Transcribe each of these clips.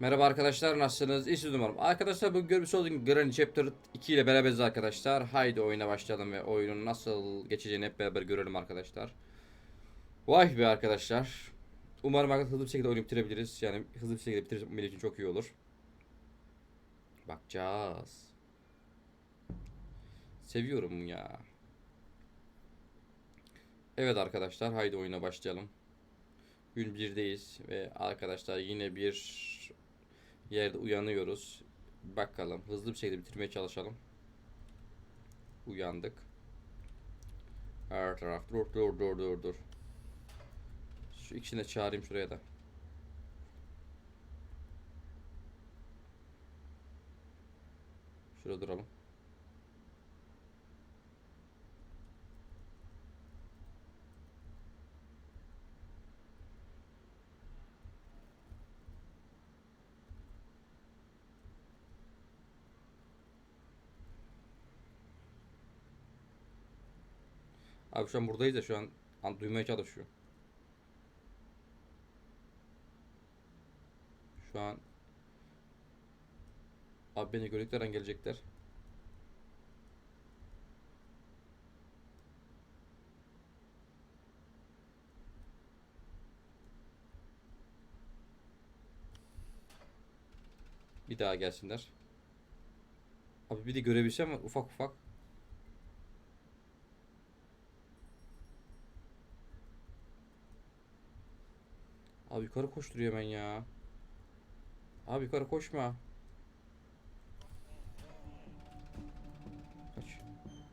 Merhaba arkadaşlar nasılsınız? İyisiniz umarım. Arkadaşlar bugün görmüş olduğunuz Granny Chapter 2 ile beraberiz arkadaşlar. Haydi oyuna başlayalım ve oyunun nasıl geçeceğini hep beraber görelim arkadaşlar. Vay be arkadaşlar. Umarım arkadaşlar hızlı bir şekilde oyunu bitirebiliriz. Yani hızlı bir şekilde bitiririz. Benim için çok iyi olur. Bakacağız. Seviyorum ya. Evet arkadaşlar haydi oyuna başlayalım. Gün 1'deyiz ve arkadaşlar yine bir yerde uyanıyoruz. Bakalım hızlı bir şekilde bitirmeye çalışalım. Uyandık. Her taraf dur dur dur dur dur. Şu ikisini de çağırayım şuraya da. Şurada duralım. Abi şu an buradayız da şu an, an duymaya çalışıyor. Şu an Abi beni gördükleri an gelecekler. Bir daha gelsinler. Abi bir de görebilsem ufak ufak. Abi yukarı koşturuyor hemen ya. Abi yukarı koşma. Kaç.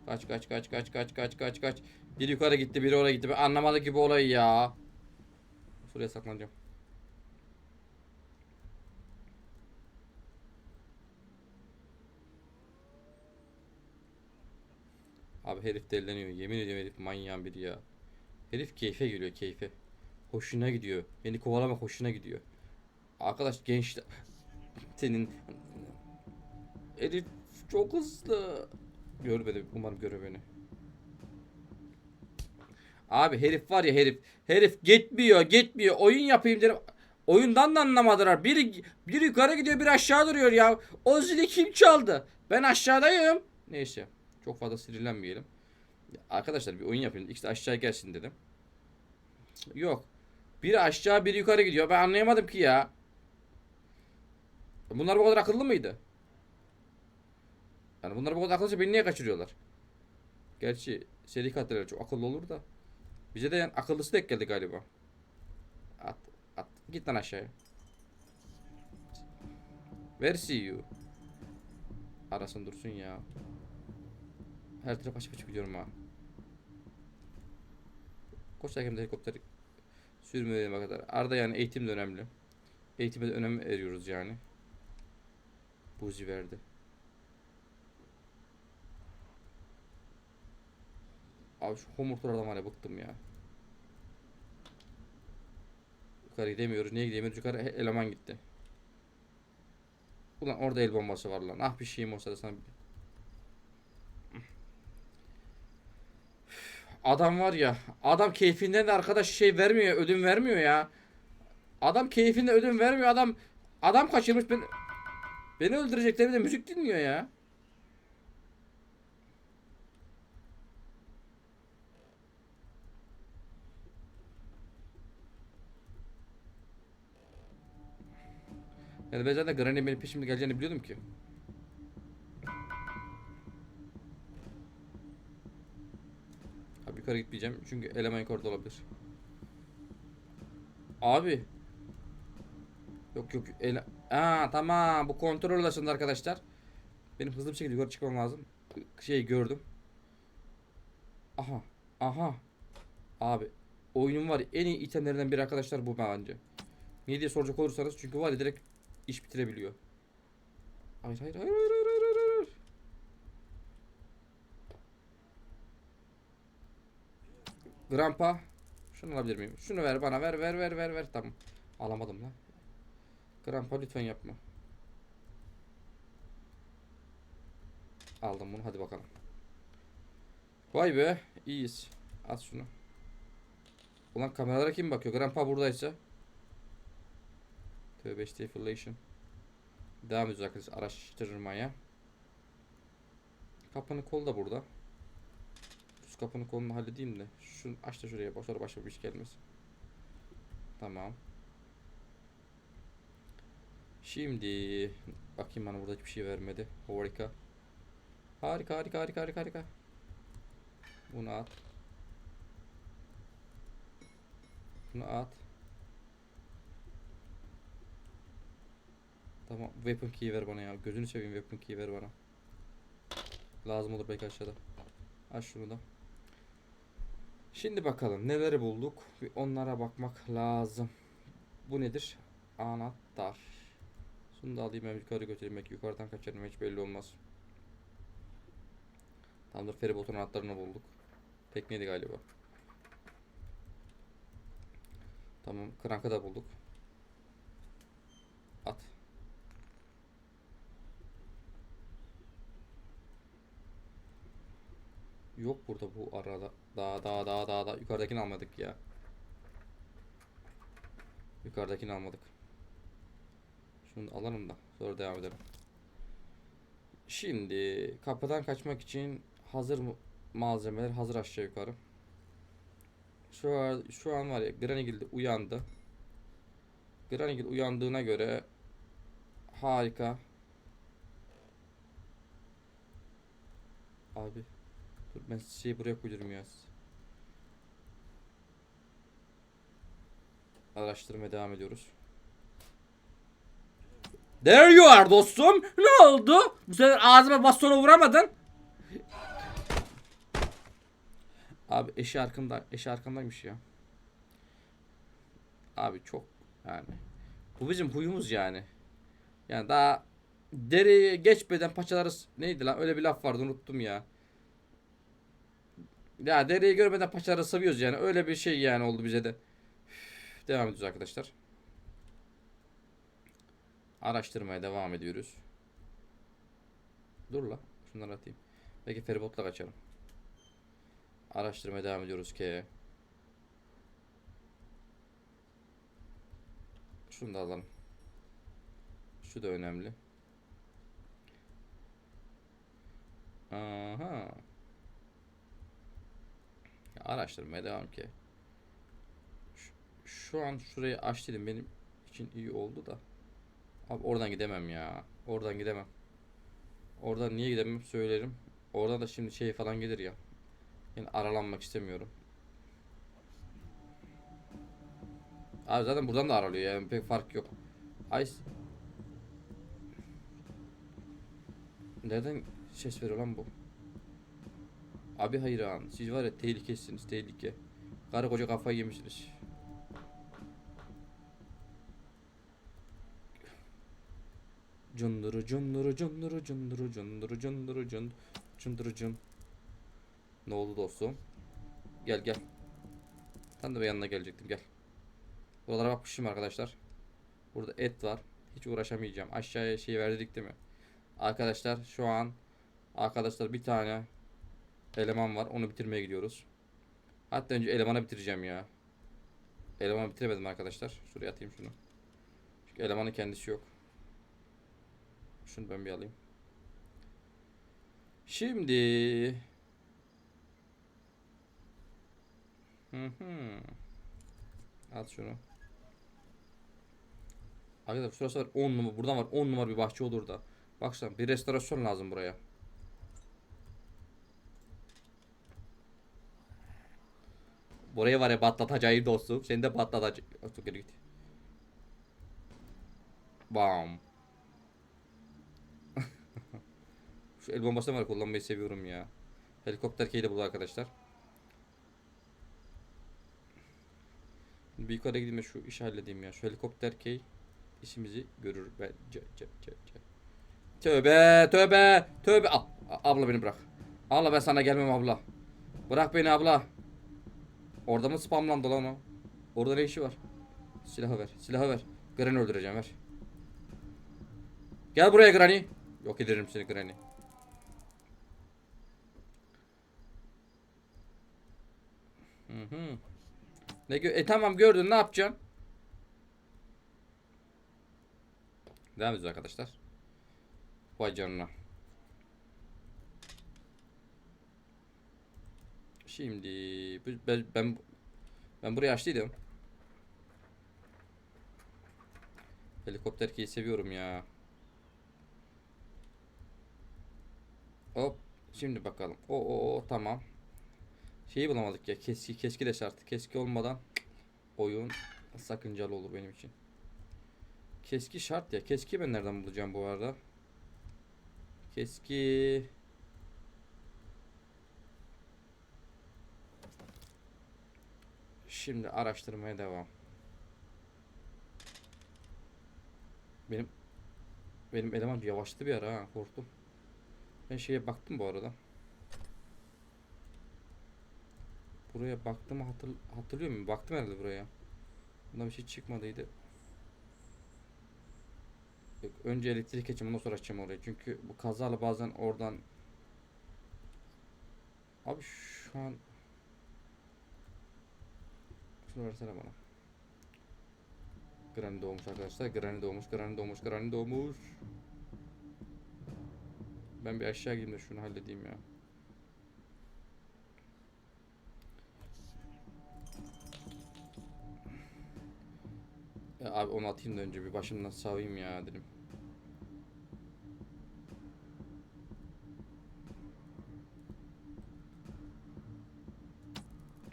Kaç kaç kaç kaç kaç kaç kaç kaç. Biri yukarı gitti biri oraya gitti. Ben anlamadım gibi olayı ya. Şuraya saklanacağım. Abi herif delileniyor. Yemin ediyorum herif manyağın biri ya. Herif keyfe geliyor keyfe. Hoşuna gidiyor. Beni kovalama hoşuna gidiyor. Arkadaş gençler senin Herif çok hızlı. Görmedi umarım görür beni. Abi herif var ya herif. Herif gitmiyor gitmiyor. Oyun yapayım dedim. Oyundan da anlamadılar. Biri, biri yukarı gidiyor biri aşağı duruyor ya. O zili kim çaldı? Ben aşağıdayım. Neyse. Çok fazla sinirlenmeyelim. Arkadaşlar bir oyun yapayım. İkisi de aşağı gelsin dedim. Yok. Biri aşağı biri yukarı gidiyor. Ben anlayamadım ki ya. Bunlar bu kadar akıllı mıydı? Yani bunlar bu kadar akıllıysa beni niye kaçırıyorlar? Gerçi seri katilleri çok akıllı olur da. Bize de yani akıllısı denk geldi galiba. At, at. Git lan aşağıya. Where see you? Arasın dursun ya. Her taraf açıp açıp gidiyorum ha. Koş hakem helikopter sürmeye kadar. Arada yani eğitim de önemli. Eğitime de önem veriyoruz yani. Buzi verdi. Abi şu homurtulardan var ya bıktım ya. Yukarı gidemiyoruz. Niye gidemiyoruz? Yukarı eleman gitti. Ulan orada el bombası var lan. Ah bir şeyim olsa da sana bir... Adam var ya. Adam keyfinden de arkadaş şey vermiyor. Ödün vermiyor ya. Adam keyfinde ödün vermiyor. Adam adam kaçırmış. Ben, beni öldürecekler bir de müzik dinliyor ya. Yani ben zaten Granny benim peşimde geleceğini biliyordum ki. Yukarı gitmeyeceğim çünkü eleman yukarıda olabilir. Abi. Yok yok. Ele... Aa tamam bu kontrol odasında arkadaşlar. Benim hızlı bir şekilde yukarı çıkmam lazım. Şey gördüm. Aha. Aha. Abi. Oyunun var en iyi itemlerinden biri arkadaşlar bu bence. Niye diye soracak olursanız çünkü var ya direkt iş bitirebiliyor. Hayır hayır hayır hayır. hayır. Grandpa. Şunu alabilir miyim? Şunu ver bana ver ver ver ver ver tamam. Alamadım lan. Grandpa lütfen yapma. Aldım bunu hadi bakalım. Vay be iyiyiz. At şunu. Ulan kameralara kim bakıyor? Grandpa buradaysa. Tövbe estağfurullah. Devam ediyoruz arkadaşlar araştırmaya. Kapının kolu da burada. Şu kapının kolunu halledeyim de. Şunu aç da şuraya. Sonra başka bir iş gelmesin. Tamam. Şimdi bakayım bana burada hiçbir şey vermedi. Harika. Harika harika harika harika harika. Bunu at. Bunu at. Tamam weapon key ver bana ya. Gözünü seveyim weapon key ver bana. Lazım olur belki aşağıda. Aç şunu da. Şimdi bakalım neleri bulduk. Bir onlara bakmak lazım. Bu nedir? Anahtar. Şunu da alayım hem yukarı götüreyim. Belki yukarıdan kaçarım hiç belli olmaz. Tamamdır feribotun anahtarını bulduk. Tekneydi galiba. Tamam krankı da bulduk. At. Yok burada bu arada. Daha daha daha daha daha yukarıdakini almadık ya. Yukarıdakini almadık. Şunu alalım da sonra devam edelim. Şimdi kapıdan kaçmak için hazır malzemeler hazır aşağı yukarı. Şu an, şu an var ya Granigil uyandı. Granigil uyandığına göre harika. Abi dur ben şeyi buraya koydurum ya. Araştırmaya devam ediyoruz. There you are dostum. Ne oldu? Bu sefer ağzıma bastonu vuramadın. Abi eşi arkamda, eşi arkamdaymış ya. Abi çok yani. Bu bizim huyumuz yani. Yani daha dereye geçmeden paçaları s- neydi lan öyle bir laf vardı unuttum ya. Ya dereyi görmeden paçaları sıvıyoruz yani öyle bir şey yani oldu bize de. Üf, Devam ediyoruz arkadaşlar. Araştırmaya devam ediyoruz. Dur la. Şunları atayım. Belki feribotla kaçarım. Araştırmaya devam ediyoruz ki. Şunu da alalım. Şu da önemli. Aha. Araştırmaya devam ki. Şu, şu an şurayı aç dedim benim için iyi oldu da. Abi oradan gidemem ya. Oradan gidemem. Oradan niye gidemem söylerim. Oradan da şimdi şey falan gelir ya. Yani aralanmak istemiyorum. Abi zaten buradan da aralıyor yani pek fark yok. Ay. Nereden ses veriyor lan bu? Abi hayran. Siz var ya tehlikesiniz tehlike. Karı koca kafayı yemişsiniz. Cunduru cunduru cunduru cunduru cunduru cunduru cun cunduru cun. Ne oldu dostum? Gel gel. Sen de bir yanına gelecektim gel. Buralara bakmışım arkadaşlar. Burada et var. Hiç uğraşamayacağım. Aşağıya şey verdik değil mi? Arkadaşlar şu an arkadaşlar bir tane eleman var. Onu bitirmeye gidiyoruz. Hatta önce elemana bitireceğim ya. Elemanı bitiremedim arkadaşlar. Şuraya atayım şunu. Çünkü elemanın kendisi yok. Şunu ben bir alayım. Şimdi Hı hı. Al şunu. Arkadaşlar şurası var 10 numara. Buradan var 10 numara bir bahçe olur da. Baksana bir restorasyon lazım buraya. Buraya var ya patlatacağım dostum. Seni de patlatacağım. Dostum geri git. Bam. Şu el bombasını var kullanmayı seviyorum ya. Helikopter keyle buldu arkadaşlar. Bir yukarı gideyim de şu işi halledeyim ya. Şu helikopter key işimizi görür. Ben, ce, ce, ce. Tövbe tövbe tövbe. Al, abla beni bırak. Abla ben sana gelmem abla. Bırak beni abla. Orada mı spamlandı lan o? Orada ne işi var? Silahı ver. Silahı ver. Granny öldüreceğim ver. Gel buraya Granny. Yok ederim seni Granny. Hı hı. Ne gö e tamam gördün ne yapacaksın? Devam ediyoruz arkadaşlar. Vay canına. Şimdi ben ben, ben burayı açtıydım. Helikopter keyi seviyorum ya. Hop. Şimdi bakalım. O o o tamam. Şeyi bulamadık ya. Keski keski de şart. Keski olmadan oyun sakıncalı olur benim için. Keski şart ya. Keski ben nereden bulacağım bu arada? Keski Şimdi araştırmaya devam. Benim benim eleman yavaştı bir ara ha korktum. Ben şeye baktım bu arada. Buraya baktım hatır, hatırlıyor muyum? Baktım herhalde buraya. Bunda bir şey çıkmadıydı. Yok, önce elektrik açacağım ondan sonra açacağım orayı. Çünkü bu kazalı bazen oradan Abi şu an Şunu versene bana. Granny doğmuş arkadaşlar. Granny doğmuş, Granny doğmuş, Granny doğmuş. Ben bir aşağı gideyim de şunu halledeyim ya. Ya abi onu atayım da önce bir başımdan savayım ya dedim.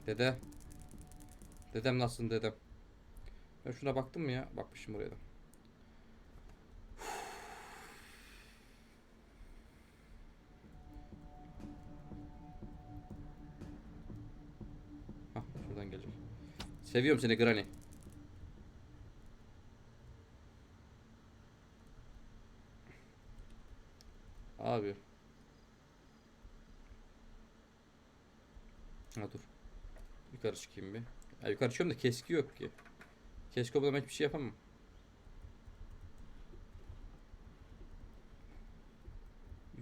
Dede. Dedem nasılsın dedem? Ben şuna baktım mı ya? Bakmışım buraya da. Şuradan gelecek. Seviyorum seni Granny. Abi. Ha dur. Yukarı çıkayım bir. Ya yukarı çıkıyorum da keski yok ki. Keski olmadan hiçbir şey yapamam.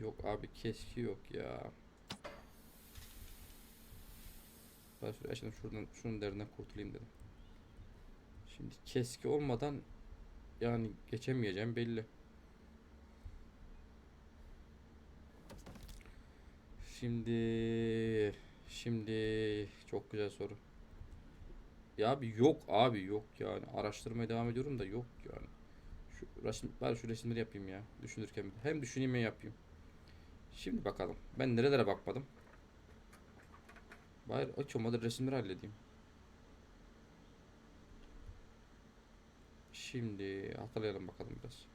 Yok abi keski yok ya. Ben şuraya şimdi şuradan şunun derinden kurtulayım dedim. Şimdi keski olmadan yani geçemeyeceğim belli. Şimdi şimdi çok güzel soru. Ya abi yok abi yok yani araştırmaya devam ediyorum da yok yani. Şu resim bari şu resimleri yapayım ya düşünürken hem düşüneyim hem yapayım. Şimdi bakalım ben nerelere bakmadım. Bari aç olmadı resimleri halledeyim. Şimdi hatırlayalım bakalım biraz.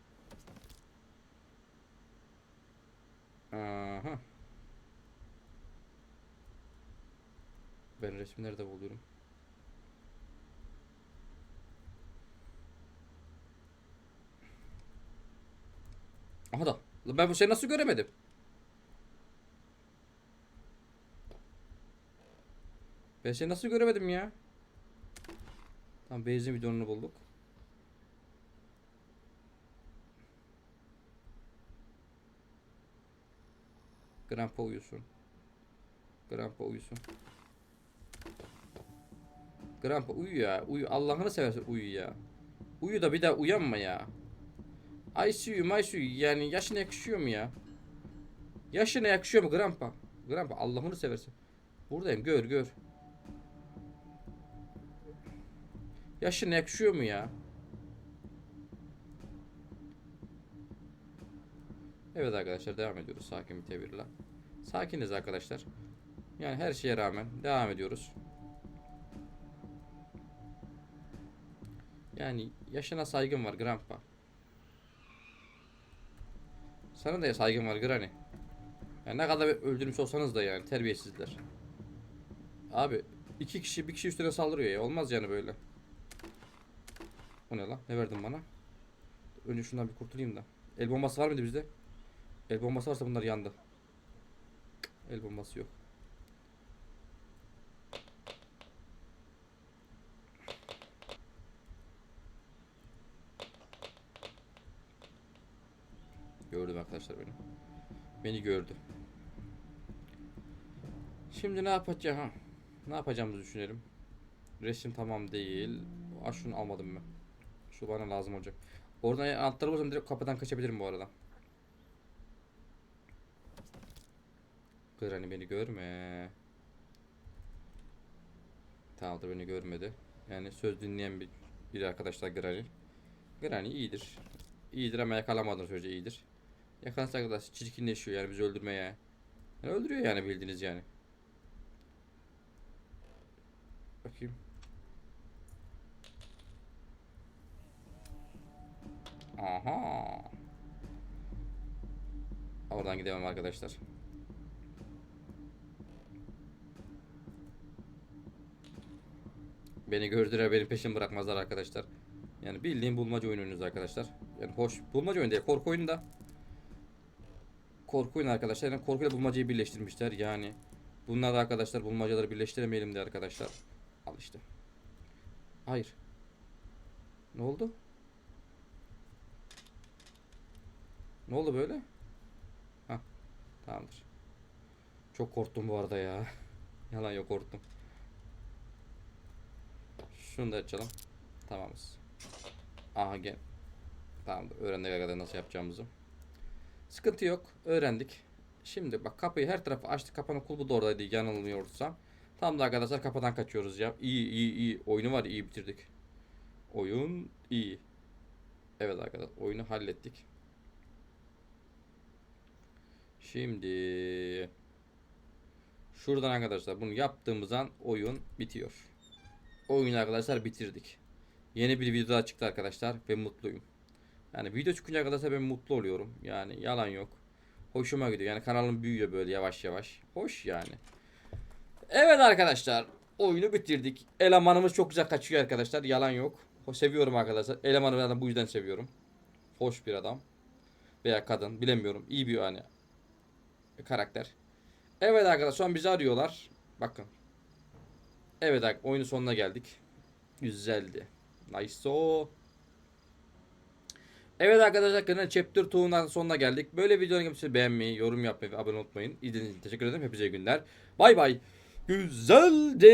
Aha. Ben resimleri de buluyorum. Aha da. Ben bu şeyi nasıl göremedim? Ben seni nasıl göremedim ya? Tamam benzin bidonunu bulduk. Grandpa uyusun. Grandpa uyusun. Grandpa uyu ya. Uyu. Allah'ını seversen uyu ya. Uyu da bir daha uyanma ya. May suyu yani yaşına yakışıyor mu ya? Yaşına yakışıyor mu Grandpa? Grandpa Allah'ını seversen. Buradayım gör gör. Yaşına yakışıyor mu ya? Evet arkadaşlar devam ediyoruz sakin bir tebirle. Sakiniz arkadaşlar. Yani her şeye rağmen devam ediyoruz. Yani yaşına saygım var Grandpa. Sana da saygım var Granny. Yani ne kadar öldürmüş olsanız da yani terbiyesizler. Abi iki kişi bir kişi üstüne saldırıyor ya olmaz yani böyle. O ne lan? Ne verdin bana? Önce şundan bir kurtulayım da. El bombası var mıydı bizde? El bombası varsa bunlar yandı. El bombası yok. Gördüm arkadaşlar beni. Beni gördü. Şimdi ne yapacağım? Ne yapacağımızı düşünelim. Resim tamam değil. Aa, şunu almadım ben. Şu bana lazım olacak. Oradan anahtarı bulsam direkt kapıdan kaçabilirim bu arada. Granny beni görme. Tamamdır beni görmedi. Yani söz dinleyen bir, bir arkadaşlar Granny. Granny iyidir. İyidir ama yakalamadığın sürece iyidir. Yakalansa kadar çirkinleşiyor yani bizi öldürmeye. Yani öldürüyor yani bildiğiniz yani. Bakayım. Aha. Oradan gidemem arkadaşlar. Beni gördüler benim peşimi bırakmazlar arkadaşlar. Yani bildiğin bulmaca oyunu oynuyoruz arkadaşlar. Yani hoş bulmaca oyunu değil korku oyunu da. Korku arkadaşlar. Yani korkuyla bulmacayı birleştirmişler yani. Bunlar da arkadaşlar bulmacaları birleştiremeyelim diye arkadaşlar. Al işte. Hayır. Ne oldu? Ne oldu böyle? Hah. Tamamdır. Çok korktum bu arada ya. Yalan yok korktum. Şunu da açalım. Tamamız. Aha gel. Tamamdır. Öğrendik arkadaşlar nasıl yapacağımızı. Sıkıntı yok. Öğrendik. Şimdi bak kapıyı her tarafı açtık. Kapının kulbu da oradaydı yanılmıyorsam. Tam da arkadaşlar kapıdan kaçıyoruz ya. İyi iyi iyi. Oyunu var iyi bitirdik. Oyun iyi. Evet arkadaşlar oyunu hallettik. Şimdi şuradan arkadaşlar bunu yaptığımız an oyun bitiyor. Oyunu arkadaşlar bitirdik. Yeni bir video çıktı arkadaşlar ve mutluyum. Yani video çıkınca arkadaşlar ben mutlu oluyorum. Yani yalan yok. Hoşuma gidiyor. Yani kanalım büyüyor böyle yavaş yavaş. Hoş yani. Evet arkadaşlar. Oyunu bitirdik. Elemanımız çok güzel kaçıyor arkadaşlar. Yalan yok. Seviyorum arkadaşlar. Elemanı zaten bu yüzden seviyorum. Hoş bir adam. Veya kadın. Bilemiyorum. İyi bir yani karakter. Evet arkadaşlar an bizi arıyorlar. Bakın. Evet arkadaşlar oyunun sonuna geldik. Güzeldi. Nice o. Evet arkadaşlar kanalın Chapter 2'nun sonuna geldik. Böyle videoların gelmesini beğenmeyi, yorum yapmayı ve abone olmayı. İzlediğiniz için teşekkür ederim. Hepinize iyi günler. Bay bay. Güzeldi.